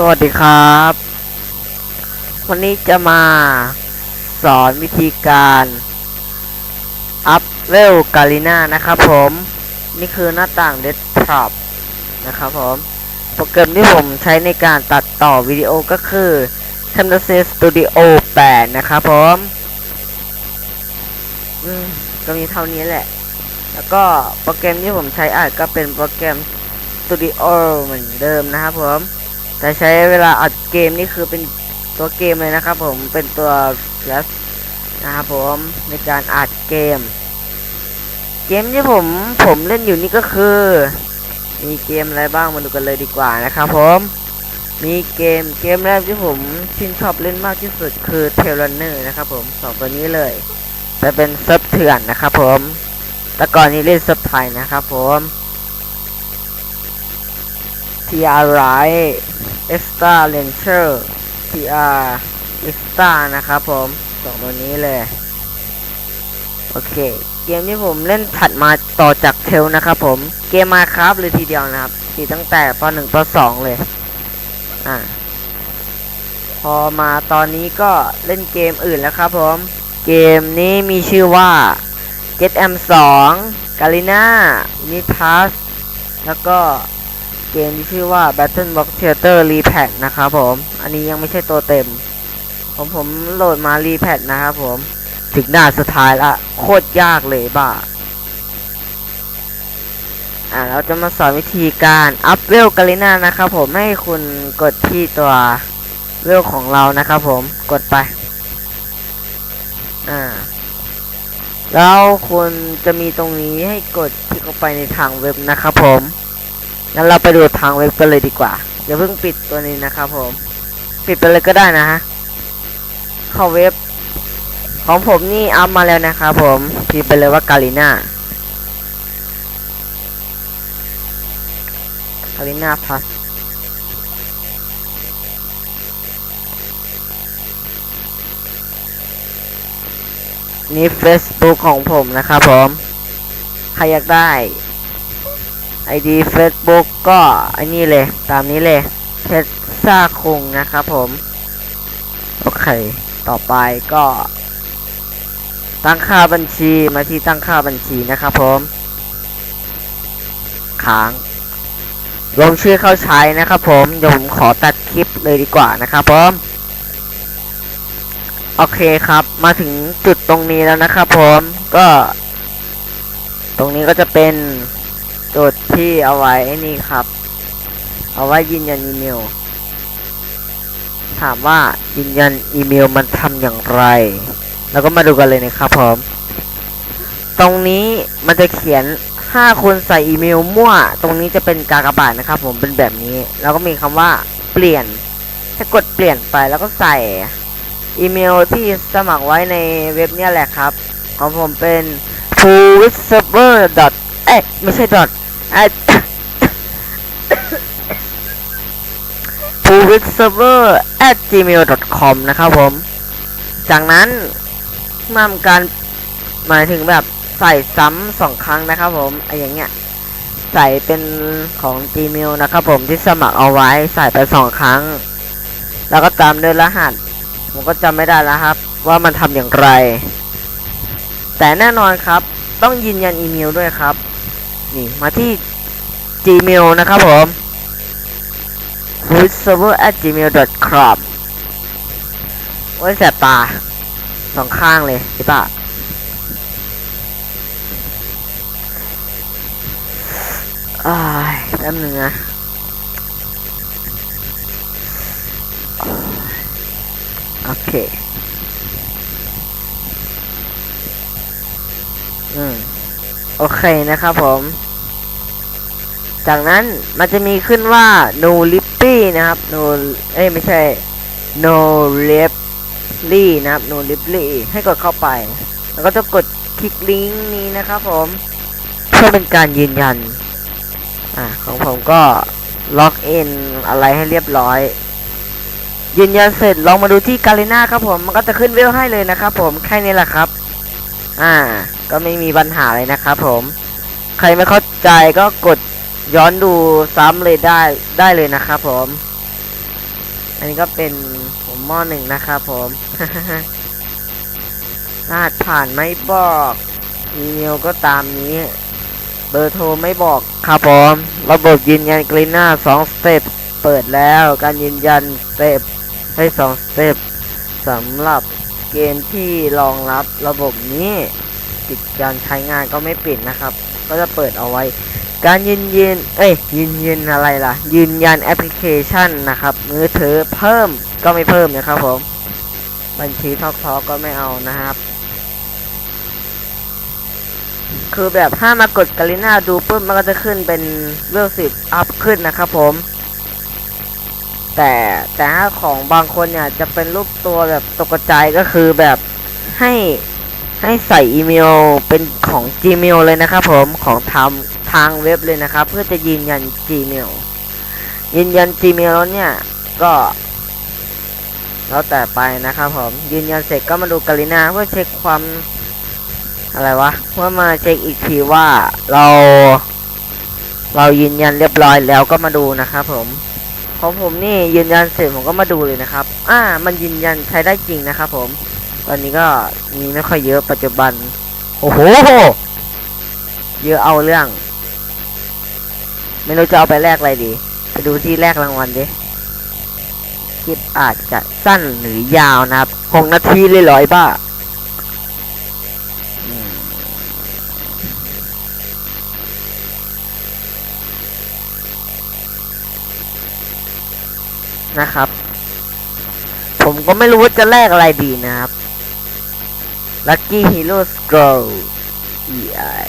สวัสดีครับ วันนี้จะมาสอนวิธีการอัพเวลกาลิน่านะครับผม นี่คือหน้าต่าง Desktop นะครับผม โปรแกรมที่ผมใช้ในการตัดต่อวิดีโอก็คือ Camtasia Studio 8 นะครับผมอืมก็มีเท่านี้แหละ แล้วก็โปรแกรมที่ผมใช้อัดก็เป็นโปรแกรม Studio เหมือนเดิมนะครับผม แต่ใช้เวลาอัดเกมนี่คือเป็นตัวเกมเลยนะครับผมเป็นตัว Flash นะครับผมในการอัดเกม เกมที่ผมผมเล่นอยู่นี่ก็คือ มีเกมอะไรบ้างมาดูกันเลยดีกว่านะครับผมมีเกมเกมแรกที่ผมชื่นชอบเล่นมากที่สุดคือ t a i l Runner นะครับผมสองตัวนี้เลยแต่เป็นเซิร์ฟเถื่อนนะครับผมแต่ก่อนนี้เล่นเซิร์ฟไทยนะครับผมทีอาราย TR Right Extra Ranger TR Extra นะครับผมสองตัวนี้เลย โอเค เกมที่ผมเล่นถัดมาต่อจากเทลนะครับผมเกมมาครับเลยทีเดียวนะครับตีตั้งแต่ป .1 ป .2 เลย อ่า พอมาตอนนี้ก็เล่นเกมอื่นแล้วครับผม เกมนี้มีชื่อว่า Get M 2 g a l i n a n i t a s แล้วก็ เกมที่ชื่อว่า Battle Box Theater Repack นะครับผม อันนี้ยังไม่ใช่ตัวเต็ม ผมผมโหลดมา Repack นะครับผม ถึงด่านสุดท้ายละ โคตรยากเลยบ้า อ่า เราจะมาสอนวิธีการอัพเวลกาลิน่านะครับผม ให้คุณกดที่ตัวเวลของเรานะครับผม กดไป อ่าแล้วคุณจะมีตรงนี้ให้กดที่เข้าไปในทางเว็บนะครับผม งั้นเราไปดูทางเว็บกันเลยดีกว่าอย่าเพิ่งปิดตัวนี้นะครับผม ปิดไปเลยก็ได้นะฮะเข้าเว็บ ของผมนี่อัพมาแล้วนะครับผมพิมพ์ไปเลยว่ากาลิน่ากาลิน่าพัสนี่ Facebook ของผมนะครับผม ใครอยากได้ ID Facebook ก็อันนี้เลย ตามนี้เลยเพชรซ่าคุงนะครับผม โอเค ต่อไปก็ ตั้งค่าบัญชีมาที่ตั้งค่าบัญชีนะครับผมค้างลงชื่อเข้าใช้นะครับผมเดี๋ยวผมขอตัดคลิปเลยดีกว่านะครับผมโอเคครับ มาถึงจุดตรงนี้แล้วนะครับผมก็ ตรงนี้ก็จะเป็น จุดที่เอาไว้ไอ้นี่ครับ เอาไว้ยืนยันอีเมล ถามว่ายืนยันอีเมลมันทำอย่างไร แล้วก็มาดูกันเลยนะครับผม ตรงนี้มันจะเขียนถ้าคุณใส่อีเมลมั่ว ตรงนี้จะเป็นกากบาทนะครับ ผมเป็นแบบนี้ แล้วก็มีคำว่าเปลี่ยนให้กดเปลี่ยนไปแล้วก็ใส่อีเมลที่สมัครไว้ในเว็บเนี่ยแหละครับ ของผมเป็น f u l l s e r v e r เอ๊ะไม่ใช่ dot เอ๊ะ f u l l s e r v e r at gmail com นะครับผม จากนั้นทำการหมายถึงแบบใส่ซ้ำสองครั้งนะครับผมไออย่างเงี้ยใส่เป็นของ Gmail นะครับผมที่สมัครเอาไว้ใส่ไปสองครั้ง แล้วก็ตามด้วยรหัส ผมก็จำไม่ได้แล้วครับ ว่ามันทำอย่างไร แต่แน่นอนครับต้องยืนยันอีเมลด้วยครับ นี่มาที่ Gmail นะครับผม f o o d s e r v e r at gmail com โอ้ยแสบตาสองข้างเลยใช่ปะอ้ายแป๊บนึงนะโอเค อืม โอเคนะครับผม จากนั้นมันจะมีขึ้นว่า no lippy นะครับ no เอ้ยไม่ใช่ no lippy นะครับ no lippy ให้กดเข้าไป แล้วก็จะกดคลิกลิงก์นี้นะครับผม เพื่อเป็นการยืนยัน อ่าของผมก็ล็อกอินอะไรให้เรียบร้อย ยืนยันเสร็จลองมาดูที่กาลิน่าครับผม มันก็จะขึ้นเวลให้เลยนะครับผม แค่นี้แหละครับ อ่า ก็ไม่มีปัญหาเลยนะครับผม ใครไม่เข้าใจก็กด ย้อนดูซ้ำเลยได้ได้เลยนะครับผม อันนี้ก็เป็นผมมอหนึ่งนะครับผมรหัสผ่านไม่บอกอีเมลก็ตามนี้ เบอร์โทรไม่บอกครับผมระบบยืนยันกรีน่าสองสเต็ปเปิดแล้วการยืนยันสเต็ปให้สองสเต็ปสำหรับเกมที่รองรับระบบนี้ปิดการใช้งานก็ไม่ปิดนะครับ ก็จะเปิดเอาไว้ การยืนยันเอ้ยยืนยันอะไรล่ะ ยืนยันแอปพลิเคชันนะครับ มือถือเพิ่มก็ไม่เพิ่มนะครับผม บัญชีทอกทอก็ไม่เอานะครับ คือแบบถ้ามากดกาลิน่าดูปุ๊บมันก็จะขึ้นเป็นเวลสิบอัพขึ้นนะครับผม แต่แต่ถ้าของบางคนเนี่ยจะเป็นรูปตัวแบบตกใจก็คือแบบให้ให้ใส่อีเมลเป็นของ Gmail เลยนะครับผมของทำ ทางเว็บเลยนะครับ เพื่อจะยืนยัน Gmail ยืนยัน Gmail แล้วเนี่ยก็แล้วแต่ไปนะครับผมยืนยันเสร็จก็มาดูกาลินาเพื่อเช็คความอะไรวะเพื่อมาเช็คอีกทีว่าเรา เรายืนยันเรียบร้อยแล้วก็มาดูนะครับผมของผมนี่ยืนยันเสร็จผมก็มาดูเลยนะครับ อ่า มันยืนยันใช้ได้จริงนะครับผม ตอนนี้ก็มีไม่ค่อยเยอะปัจจุบัน โอ้โห เยอะเอาเรื่อง ไม่รู้จะเอาไปแลกอะไรดี ไปดูที่แลกรางวัลดิคลิปอาจจะสั้นหรือยาวนะครับหกนาทีเลยหรอไอ้บ้านะครับ ผมก็ไม่รู้ว่าจะแลกอะไรดีนะครับ Lucky Hero Scroll EI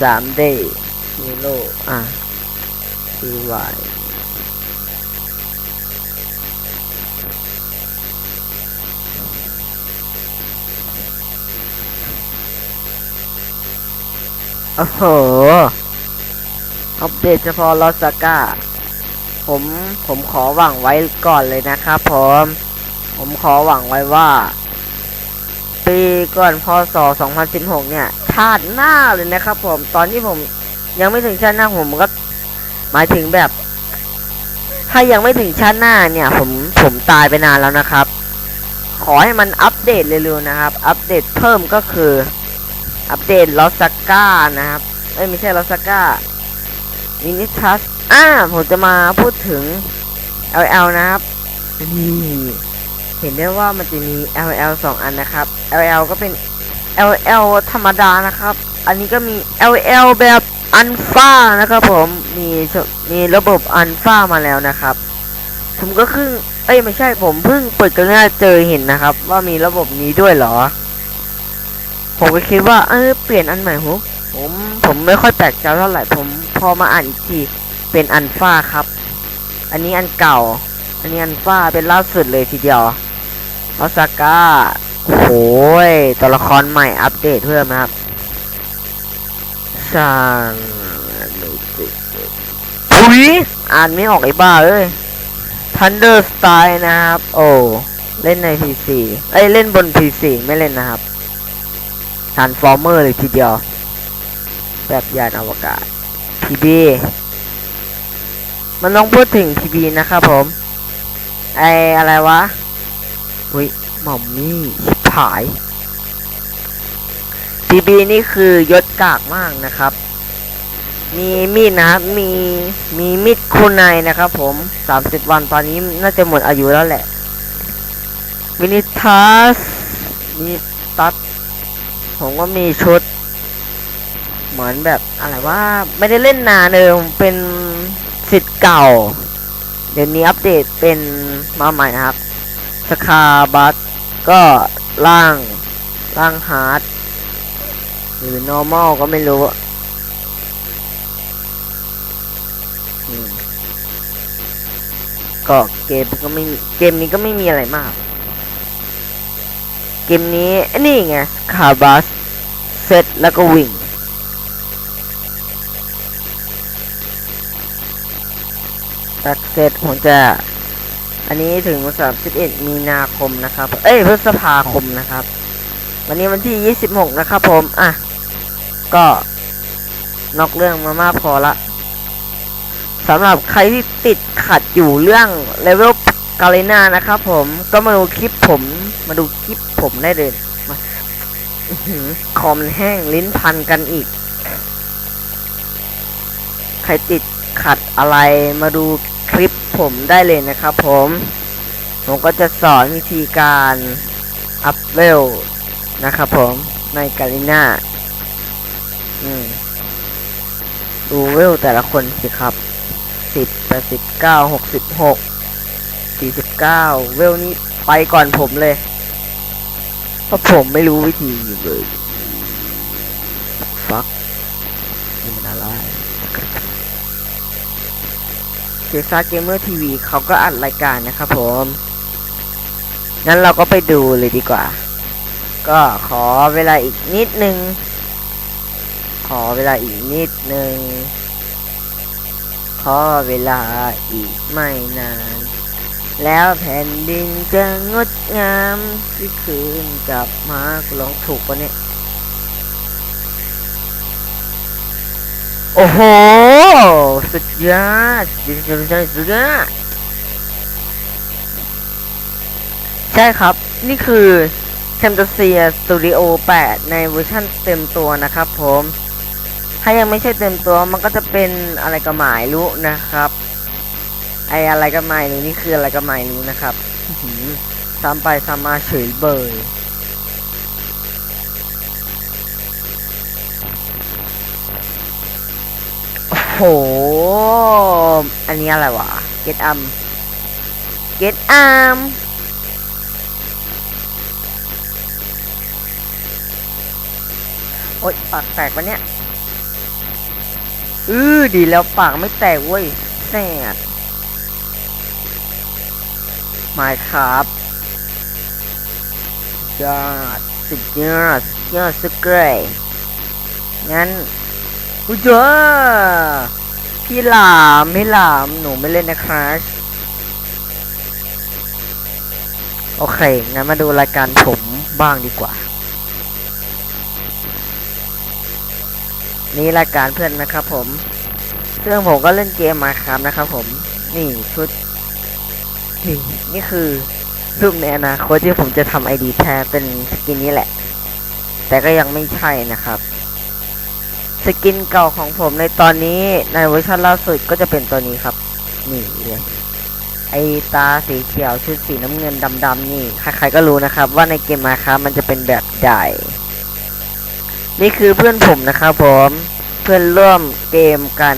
3 day Hero อะ EY โอ้โหอัปเดตเฉพาะลอสก้า ผมผมขอหวังไว้ก่อนเลยนะครับผม ผมขอหวังไว้ว่า ปีก่อนพศ 2016 เนี่ยชาติหน้าเลยนะครับผม ตอนที่ผมยังไม่ถึงชาติหน้าผมก็ หมายถึงแบบ ถ้ายังไม่ถึงชาติหน้าเนี่ย ผมผมตายไปนานแล้วนะครับ ขอให้มันอัปเดตเร็วๆนะครับ อัปเดตเพิ่มก็คือ อัปเดตลอสก้านะครับเอ้ยไม่ใช่ลอสก้ามินิทัสอ่าผมจะมาพูดถึง LL นะครับนี่เห็นได้ว่ามันจะมี LL สองอันนะครับ LL ก็เป็น LL ธรรมดานะครับ อันนี้ก็มี LL แบบ อันฟ้านะครับผมมีมีระบบอันฟ้ามาแล้วนะครับ ผมก็ครึ่งเอ้ยไม่ใช่ผมเพิ่งเปิดกันหน้าเจอเห็นนะครับ ว่ามีระบบนี้ด้วยเหรอ ผมก็คิดว่าเออเปลี่ยนอันใหม่ผมผมผมไม่ค่อยแปลกใจเท่าไหร่ผมพอมาอ่านอีกทีเป็นอันฟ้าครับ อันนี้อันเก่า อันนี้อันฟ้าเป็นล่าสุดเลยทีเดียวออซาก้าโอ้โหยตัวละครใหม่อัปเดตเพิ่มนะครับ ซานลูติทุยอ่านไม่ออกไอ้บ้าเอ้ย Thunder Style นะครับ โอ้ เล่นใน PC เอ้ย เล่นบน PC ไม่เล่นนะครับทานฟอร์เมอร์เลยทีเดียว แบบยานอวกาศ PB มันต้องพูดถึง PB นะครับผม ไออะไรวะ อุ้ยหม่อมมี่ชิบหาย PB นี่คือยศกากมากนะครับ มีมีดนะครับ มีมีมีดคูไนนะครับผม30วันตอนนี้น่าจะหมดอายุแล้วแหละ วินิทัสมีตัดผมก็มีชุด เหมือนแบบอะไรว่าไม่ได้เล่นนานเลยผมเป็นสิทธิ์เก่า เดี๋ยวนี้อัปเดตเป็นมาใหม่นะครับสคาบัตก็ล่างล่างฮาร์ด หรือ normal ก็ไม่รู้อืมก็เกมก็ไม่เกมนี้ก็ไม่มีอะไรมาก เกมนี้นี่ไงคาบัสเซตแล้วก็วิ่งตัดเสร็จผมจะ อันนี้ถึง31มีนาคมนะครับ เอ้ยพฤษภาคมนะครับ วันนี้วันที่26นะครับผม อะ ก็นอกเรื่องมามากพอละสำหรับใครที่ติดขัดอยู่เรื่องเลเวลกาเลน่านะครับผมก็มาดูคลิปผม มาดูคลิปผมได้เลยมาคอมแห้งลิ้นพันกันอีก ใครติดขัดอะไรมาดูคลิปผมได้เลยนะครับผม ผมก็จะสอนวิธีการอัพเวลนะครับผมในกาลิน่า ดูเวลแต่ละคนสิครับสิบแปดสิบเก้าหกสิบหกสี่สิบเก้าเวลนี้ไปก่อนผมเลย เพราะผมไม่รู้วิธีเลยฟักนี่มันอะไรเจซ่าเกมเมอร์ทีวีเขาก็อัดรายการนะครับผมงั้นเราก็ไปดูเลยดีกว่า ก็ขอเวลาอีกนิดนึง ขอเวลาอีกนิดนึง ขอเวลาอีกไม่นาน แล้วแผ่นดินจะงดงามที่คืนกลับมากูร้องถูกปะเนี่ย โอ้โห สุดยอดสุดยอดสุดยอดใช่ครับ นี่คือ Camtasia Studio 8ในเวอร์ชันเต็มตัวนะครับผม ถ้ายังไม่ใช่เต็มตัวมันก็จะเป็นอะไรก็หมายรู้นะครับ ไออะไรก็ไม่รู้นี่คืออะไรก็ไม่รู้นะครับซ้ำไปซ้ำมาเฉยเบยโอ้โหอันนี้อะไรวะ get arm get arm โอ๊ยปากแตกปะเนี่ย อือดีแล้วปากไม่แตกเว้ยแสดมาครับยอดสุดยอดสุดยอดสุดเกรยงั้นอุ้ยเจอพี่หลามพี่หลามหนูไม่เล่นนะครับโอเค งั้นมาดูรายการผมบ้างดีกว่า นี่รายการเพื่อนนะครับผมซึ่งผมก็เล่นเกมมาครับนะครับผม นี่ชุด นี่นี่คือรูปในอนาคตที่ผมจะทำไอดีแท้เป็นสกินนี้แหละ แต่ก็ยังไม่ใช่นะครับ สกินเก่าของผมในตอนนี้ในเวอร์ชันล่าสุดก็จะเป็นตัวนี้ครับ นี่เลยไอตาสีเขียวชุดสีน้ำเงินดำๆนี่ ใครๆก็รู้นะครับ ว่าในเกมมาครับมันจะเป็นแบบใด นี่คือเพื่อนผมนะครับผม เพื่อนร่วมเกมกัน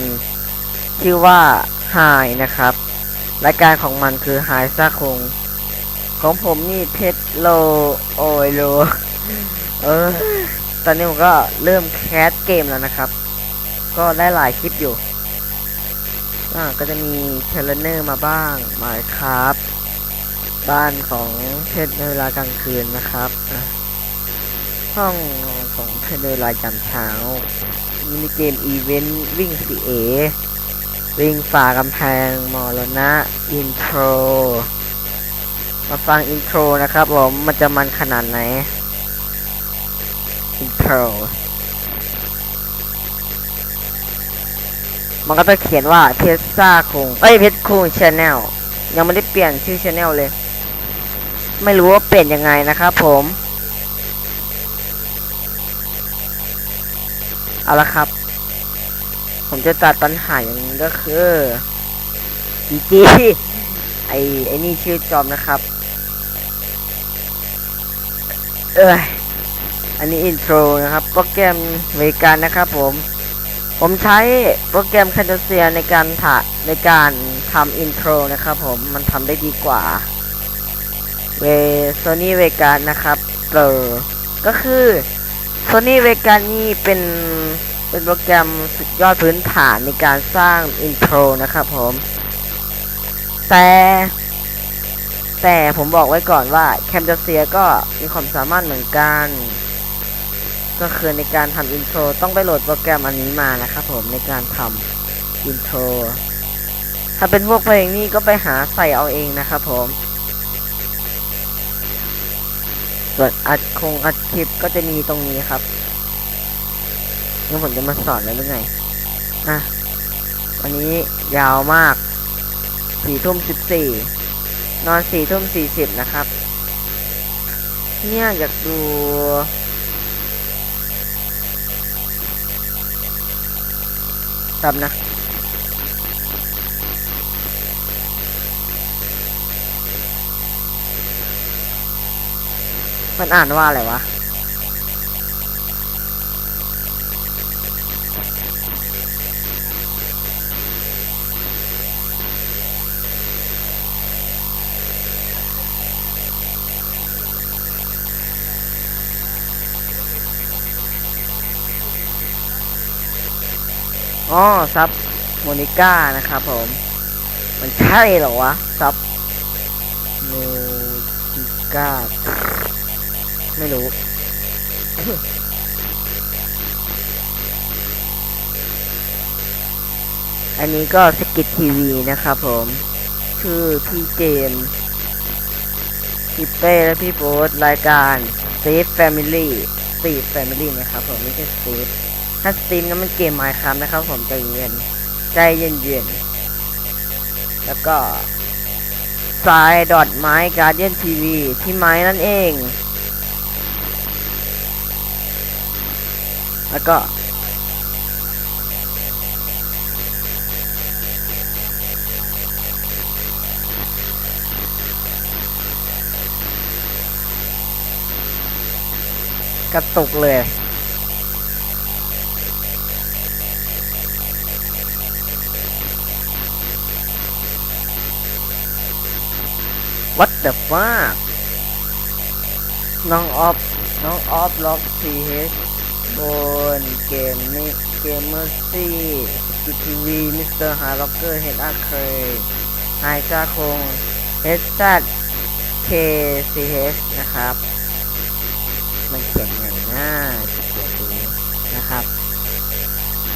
ชื่อว่าไฮนะครับ รายการของมันคือไฮซ่าคง ของผมนี่เพชรโลโอยโล เออ ตอนนี้ผมก็เริ่มแคสเกมแล้วนะครับ ก็ได้หลายคลิปอยู่อ่าก็จะมีเทเลเนอร์มาบ้างมาครับ บ้านของเพชรในเวลากลางคืนนะครับอะ ห้องของเพชรในลายามเช้ามินิเกมอีเวนต์วิ่งสีเอวิ่งฝ่ากำแพงมอลนะอินโทรมาฟังอินโทรนะครับผมมันจะมันขนาดไหนอินโทรมันก็จะเขียนว่าเพชรซ่าคงเอ้ยเพชรคงชาแนลยังไม่ได้เปลี่ยนชื่อชาแนลเลย ไม่รู้ว่าเปลี่ยนยังไงนะครับผม เอาละครับ ผมจะตัดปัญหาอย่างนี้ก็คือจีจีไอไอนี่ชื่อจอมนะครับ เอ้ยอันนี้อินโทรนะครับโปรแกรมเวกันนะครับผม ผมใช้โปรแกรม c a n เซียในการถ่าในการทำอินโทรนะครับผมมันทำได้ดีกว่าเวโซนี่เวกันนะครับเปอร์ก็คือ โซนี่เวกันนี่เป็นเป็นโปรแกรมสุดยอดพื้นฐานในการสร้างอินโทรนะครับผม แต่แต่ผมบอกไว้ก่อนว่าแคม t เซียก็มีความสามารถเหมือนกัน ก็คือในการทำอินโทรต้องไปโหลดโปรแกรมอันนี้มานะครับผมในการทำอินโทรถ้าเป็นพวกเพลงนี่ก็ไปหาใส่เอาเองนะครับผม ส่วนอัดคงอัดคลิปก็จะมีตรงนี้ครับงั้นผมจะมาสอนแล้วหรือไงอะวันนี้ยาวมากสี่ทุ่มสิบสี่นอนสี่ทุ่มสี่สิบนะครับ เนี่ยอยากดูจำนะ มันอ่านว่าอะไรวะ อ๋อซับโมนิก้านะครับผม มันใช่เหรอวะซับโมนิก้า ไม่รู้ อันนี้ก็สกิททีวีนะครับผม ชื่อพี่เจมส์พี่เป้และพี่โบ๊ทรายการ Steve Family Steve Family นะครับผมไม่ใช่ Steve ถ้าสตรีมนั้นมันเกมไมค์ครับนะครับผมใจเย็นใจเย็นเย็นๆแล้วก็สายดอทไม้การเดียนทีวีที่ไม้นั่นเอง แล้วก็กระตุกเลย What the fuck น้องออฟ น้องออฟล็อกทีเฮ บนเกมนี้เกมเมอร์ซี่สกิทีวีมิสเตอร์ฮาร์ล็อกเกอร์เฮดอาร์เคยไฮซาคงเฮดซัดเคซีเฮนะครับ มันเขียนอย่างน่าจะเขียนดูนะครับ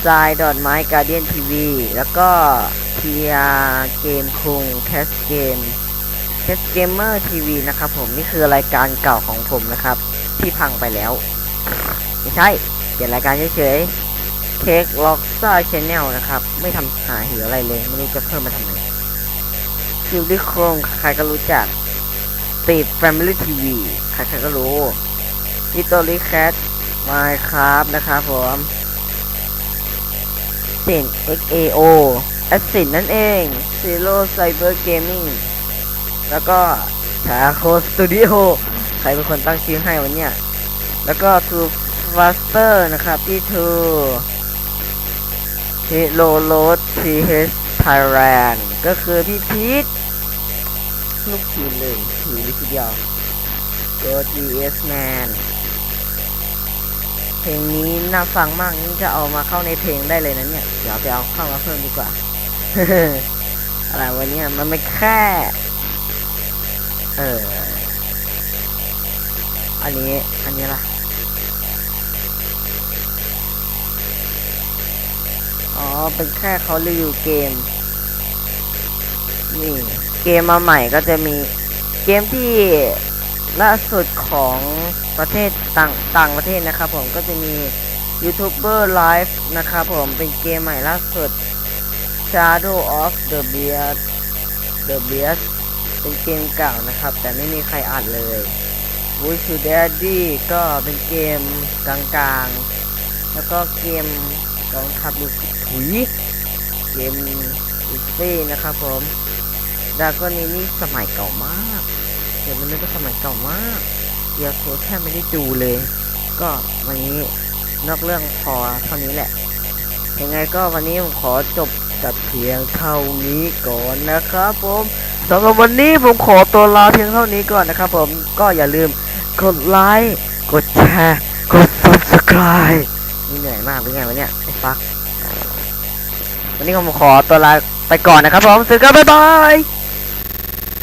ทรายดอทไม้การเดียนทีวีแล้วก็ทีอาเกมคุงแคสเกมเทสเกมเมอร์ทีวีนะครับผม นี่คือรายการเก่าของผมนะครับ ที่พังไปแล้ว ไม่ใช่เปลี่ยนรายการเฉยๆเค้กล็อกซ่าชแนลนะครับ ไม่ทำหาหิวอะไรเลยไม่รู้จะเพิ่มมาทำไมคิวดิโครงใครก็รู้จักติดแฟมิลี่ทีวีใครๆก็รู้ลิต t ลิแคทมายครับนะครับผมสิน XAO แอสซินนั่นเอง Zero Cyber Gaming แล้วก็ชาโคสตูดิโอใครเป็นคนตั้งชื่อให้วันเนี้ยแล้วก็ทูฟาสเตอร์นะครับที่ทูฮิโลโลทีเฮสไทยแลนด์ก็คือพี่พีทลูกทีมเลยถือวิทีเดียวโกดีเอสแมนเพลงนี้น่าฟังมากนี่จะเอามาเข้าในเพลงได้เลยนะเนี่ย เดี๋ยวไปเอาเข้ามาเพิ่มดีกว่าอะไรวันนี้มันไม่แค่ เออ อันนี้ อันนี้ล่ะ อ๋อ เป็นแค่เขารีวิวเกม นี่ เกมมาใหม่ก็จะมี เกมที่ล่าสุดของประเทศต่างต่างประเทศนะครับผมก็จะมียูทูบเบอร์ไลฟ์นะครับผมเป็นเกมใหม่ล่าสุด Shadow of the Beast the Beast เป็นเกมเก่านะครับ แต่ไม่มีใครอ่านเลย Wish Daddy ก็เป็นเกมกลางๆ แล้วก็เกม กองทัพลูกถุยเกมลิซี่นะครับผมดาก็นี้นี่สมัยเก่ามากเกมมันนี่ก็สมัยเก่ามากเดียวโซแทบไม่ได้ดูเลย ก็วันนี้นอกเรื่องพอเท่านี้แหละ ยังไงก็วันนี้ผมขอจบแต่เพียงเท่านี้ก่อนนะครับผมสำหรับวันนี้ผมขอตัวลาเพียงเท่านี้ก่อนนะครับผมก็อย่าลืมกดไลค์ กดแชร์ กด subscribe นี่เหนื่อยมากเป็นไงวะเนี่ย วันนี้ผมขอตัวลาไปก่อนนะครับผมสวัสดีครับบ๊ายบาย